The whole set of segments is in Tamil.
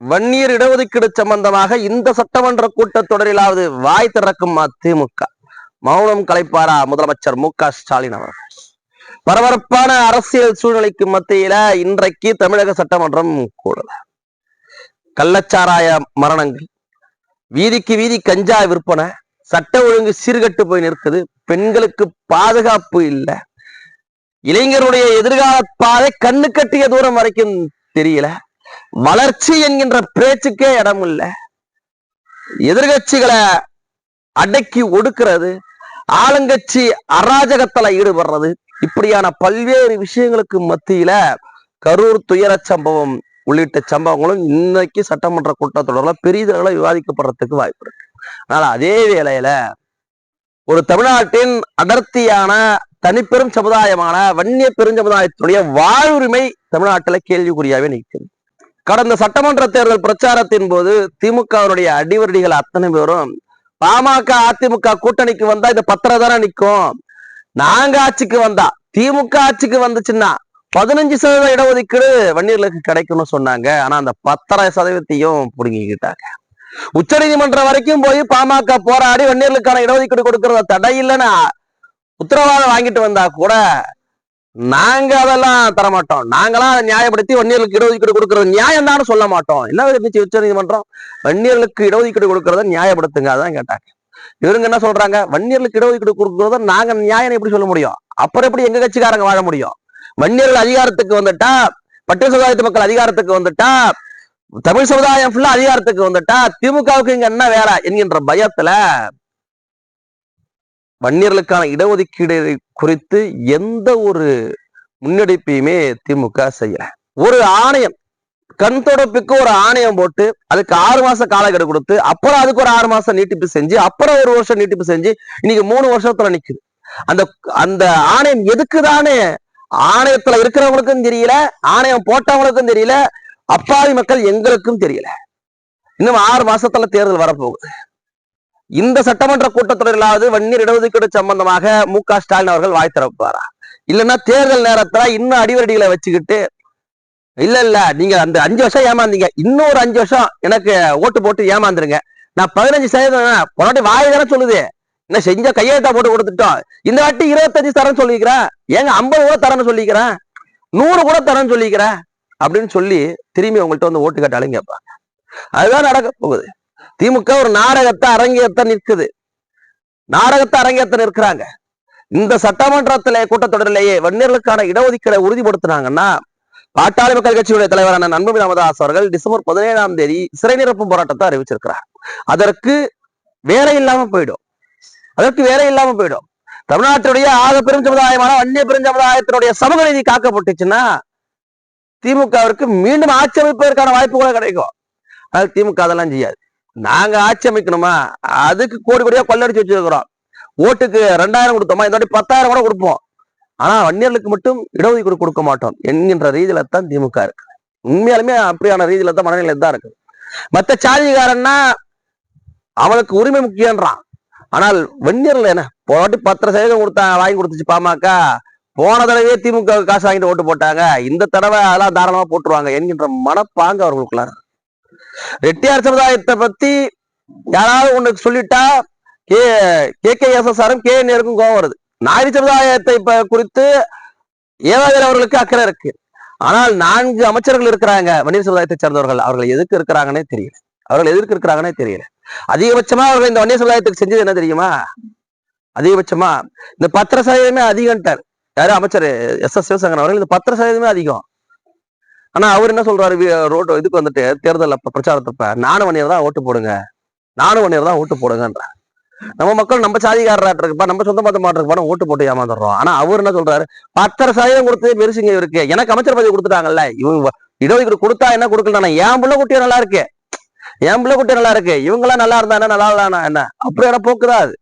வன்னியர் இடஒதுக்கீடு சம்பந்தமாக இந்த சட்டமன்ற கூட்டத்தொடரிலாவது வாய் திறக்கும் அதிமுக. மௌனம் கலைப்பாரா முதலமைச்சர் மு க ஸ்டாலின் அவர்? பரபரப்பான அரசியல் சூழ்நிலைக்கு மத்தியில இன்றைக்கு தமிழக சட்டமன்றம் கூடல கள்ளச்சாராய மரணங்கள் வீதிக்கு வீதி கஞ்சா விற்பனை சட்ட ஒழுங்கு சீர்கட்டு போய் நிற்குது பெண்களுக்கு பாதுகாப்பு இல்லை. இளைஞருடைய எதிர்கால பாதை கண்ணு கட்டிய தூரம் வரைக்கும் தெரியல. வளர்ச்சி என்கின்ற பேச்சுக்கே இடம் இல்ல எதிர்கட்சிகளை அடக்கி ஒடுக்கிறது ஆளுங்கட்சி அராஜகத்துல ஈடுபடுறது இப்படியான பல்வேறு விஷயங்களுக்கு மத்தியில கரூர் துயர சம்பவம் உள்ளிட்ட சம்பவங்களும் இன்னைக்கு சட்டமன்ற கூட்டத்தொடர்ல பெரிதளவு விவாதிக்கப்படுறதுக்கு வாய்ப்பு இருக்கு. அதனால அதே வேளையில ஒரு தமிழ்நாட்டின் அடர்த்தியான தனிப்பெரும் சமுதாயமான வன்னிய பெருஞ்சமுதாயத்துடைய வாழ்வுரிமை தமிழ்நாட்டில கேள்விக்குறியாவே நிற்கிறது கடந்த சட்டமன்ற தேர்தல் பிரச்சாரத்தின் போது திமுகவினுடைய அடிவரடிகள் அத்தனை பேரும் பாமக அதிமுக கூட்டணிக்கு வந்தா இந்த பத்திரம் தானே நிக்கும் நாங்க ஆட்சிக்கு வந்தா திமுக ஆட்சிக்கு வந்துச்சுன்னா பதினஞ்சு சதவீத இடஒதுக்கீடு வன்னியர்களுக்கு கிடைக்கும்னு சொன்னாங்க. ஆனா அந்த பத்தரை சதவீதத்தையும் புடுங்கிக்கிட்டாங்க. உச்ச நீதிமன்றம் வரைக்கும் போய் பாமக போராடி வன்னியர்களுக்கான இடஒதுக்கீடு கொடுக்கறத தடை இல்லைன்னா உத்தரவாதம் வாங்கிட்டு வந்தா கூட நாங்க அதெல்லாம் தர மாட்டோம் நாங்களாம் அதை நியாயப்படுத்தி வன்னியர்களுக்கு இடஒதுக்கீடு கொடுக்கறது நியாயம் தான் சொல்ல மாட்டோம். என்ன இருந்துச்சு உச்ச நீதிமன்றம் வன்னியர்களுக்கு இடஒதுக்கீடு கொடுக்கறத நியாயப்படுத்துங்க. அதான் கேட்டாங்க இவருங்க என்ன சொல்றாங்க? வன்னியர்களுக்கு இடஒதுக்கீடு கொடுக்கறத நாங்க நியாயம் எப்படி சொல்ல முடியும்? அப்புறம் எப்படி எங்க கட்சிக்காரங்க வாழ முடியும்? வன்னியர்கள் அதிகாரத்துக்கு வந்துட்டா பட்டியல் சமுதாயத்து மக்கள் அதிகாரத்துக்கு வந்துட்டா தமிழ் சமுதாயம் ஃபுல்லா அதிகாரத்துக்கு வந்துட்டா திமுகவுக்கு இங்க என்ன வேலை? என்கின்ற பயத்துல வன்னியர்களுக்கான இடஒதுக்கீடு குறித்து எந்த ஒரு முன்னெடுப்பையுமே திமுக செய்யல. ஒரு ஆணையம் கண் தொடப்புக்கு ஒரு ஆணையம் போட்டு அதுக்கு ஆறு மாச காலக்கெடு கொடுத்து அப்புறம் அதுக்கு ஒரு ஆறு மாசம் நீட்டிப்பு செஞ்சு அப்புறம் ஒரு வருஷம் நீட்டிப்பு செஞ்சு இன்னைக்கு மூணு வருஷத்துல நிக்குது. அந்த அந்த ஆணையம் எதுக்குதானே ஆணையத்துல இருக்கிறவங்களுக்கும் தெரியல ஆணையம் போட்டவங்களுக்கும் தெரியல அப்பாவி மக்கள் எங்களுக்கும் தெரியல. இன்னும் ஆறு மாசத்துல தேர்தல் வரப்போகுது. இந்த சட்டமன்ற கூட்டத்தொடரிலாவது வன்னியர் இடஒதுக்கீடு சம்பந்தமாக மு க ஸ்டாலின் அவர்கள் வாய் திறப்பாரா? இல்லைன்னா தேர்தல் நேரத்துல இன்னும் அடிவரடிகளை வச்சுக்கிட்டு இல்ல இல்ல நீங்க அந்த அஞ்சு வருஷம் ஏமாந்தீங்க. இன்னொரு அஞ்சு வருஷம் எனக்கு ஓட்டு போட்டு ஏமாந்துருங்க. நான் பதினஞ்சு சதவீதம் பொன்னாட்டி வாய் தானே சொல்லுது. என்ன செஞ்ச கையெழுத்தா போட்டு கொடுத்துட்டோம். இந்த வாட்டி இருபத்தஞ்சு தரேன்னு சொல்லிக்கிறேன் ஏங்க ஐம்பது கூட தரேன்னு சொல்லிக்கிறேன் நூறு கூட தரேன்னு சொல்லிக்கிறேன் அப்படின்னு சொல்லி திரும்பி உங்கள்ட்ட வந்து ஓட்டு கேட்டாலும் கேட்பாங்க. அதுதான் நடக்க போகுது. திமுக ஒரு நாடகத்தை அரங்கேற்ற நிற்குது. நாடகத்தை அரங்கேற்ற நிற்கிறாங்க. இந்த சட்டமன்றத்திலே கூட்டத்தொடரிலேயே வன்னியர்களுக்கான இடஒதுக்கீடை உறுதிப்படுத்தினாங்கன்னா பாட்டாளி மக்கள் கட்சியுடைய தலைவரான நண்பமி ராமதாஸ் அவர்கள் டிசம்பர் பதினேழாம் தேதி சிறை நிரப்பும் போராட்டத்தை அறிவிச்சிருக்கிறார். அதற்கு வேலை இல்லாம போயிடும். அதற்கு வேலை இல்லாம போயிடும். தமிழ்நாட்டுடைய ஆக பெரும் சமுதாயமான வன்னிய பெரும் சமுதாயத்தினுடைய சமூக நீதி காக்கப்பட்டுச்சுன்னா திமுகவிற்கு மீண்டும் ஆட்சி அமைப்பதற்கான வாய்ப்பு கூட கிடைக்கும். அது திமுக அதெல்லாம் செய்யாது. நாங்க ஆட்சி அமைக்கணுமா? அதுக்கு கோடி கோடியா கொள்ளடிச்சு வச்சிருக்கிறோம். ஓட்டுக்கு ரெண்டாயிரம் கொடுத்தோமா? இந்த வாட்டி பத்தாயிரம் கூட கொடுப்போம். ஆனா வன்னியர்களுக்கு மட்டும் இடஒதுக்கீடு கொடுக்க மாட்டோம் என்கின்ற ரீதியில தான் திமுக இருக்கு. உண்மையாலுமே அப்படியான ரீதியில தான் மனநிலை தான் இருக்கு. மத்த சாதிகாரன்னா அவனுக்கு உரிமை முக்கியன்றான் ஆனால் வன்னியர்ல என்ன? போட்டி பத்திர சதவீதம் கொடுத்தா வாங்கி கொடுத்துச்சு பாமக. போன தடவையே திமுக காசு வாங்கிட்டு ஓட்டு போட்டாங்க. இந்த தடவை அதெல்லாம் தாராளமா போட்டுருவாங்க என்கின்ற மனப்பாங்க அவர்களுக்குள்ள ரெட்டியார் சமுதாயத்தை பத்தி யாராவது உனக்கு சொல்லிட்டா K K K S S ஆரும் K நேருக்கும் கோவம் வருது. நாயுடு சமுதாயத்தை குறித்து ஏவாதிரி அவர்களுக்கு அக்கறை இருக்கு. ஆனால் நான்கு அமைச்சர்கள் இருக்கிறாங்க வன்னியர் சமுதாயத்தை சேர்ந்தவர்கள். அவர்கள் எதுக்கு இருக்கிறாங்கன்னே தெரியல. அவர்கள் எதிர்க்கு இருக்கிறாங்கன்னே தெரியல. அதிகபட்சமா அவர்கள் இந்த வணிக சமுதாயத்துக்கு செஞ்சது என்ன தெரியுமா? அதிகபட்சமா. இந்த பத்திர சதவீதமே அதிகம்ட்டார். யாரும் அமைச்சர் எஸ் எஸ் சிவசங்கர் அவர்கள். இந்த பத்திர சதவீதமே அதிகம். ஆனா அவர் என்ன சொல்றாரு? வி- ரோட்டு இதுக்கு வந்துட்டு தேர்தல் அப்ப பிரச்சாரத்தப்ப நானும் வன்னியர் தான் ஓட்டு போடுங்க. நானும் வன்னியர் தான் ஓட்டு போடுங்கன்ற. நம்ம மக்கள் நம்ம சாதிகாரராட்டு இருக்குப்பா நம்ம சொந்த மத மாட்டிருக்குப்பா ஓட்டு போட்டு ஏமாந்துடுறோம். ஆனா அவர் என்ன சொல்றாரு? பத்தரை சதவீதம் கொடுத்து பெருசுங்க இருக்கு எனக்கு அமைச்சர் பதவி கொடுத்துட்டாங்கல்ல. இவங்க இடஒதுக்கீடு கொடுத்தா என்ன கொடுக்கலன்னா என் பிள்ளை குட்டியும் நல்லா இருக்கு. என் பிள்ளை குட்டி நல்லா இருக்கு. இவங்க எல்லாம் நல்லா இருந்தா என்ன நல்லா இல்லைனா என்ன? அப்படியான போக்குதான் அது?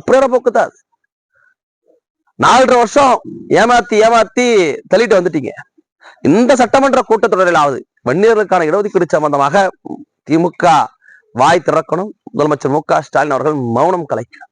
அப்படியான போக்குதான் அது? நாலரை வருஷம் ஏமாத்தி ஏமாத்தி தள்ளிட்டு வந்துட்டீங்க. இந்த சட்டமன்ற கூட்டத்தொடரிலாவது வன்னியர்களுக்கான இடஒதுக்கீடு சம்பந்தமாக திமுக வாய் திறக்கணும். முதலமைச்சர் மு க ஸ்டாலின் அவர்கள் மௌனம் கலைக்கிறார்.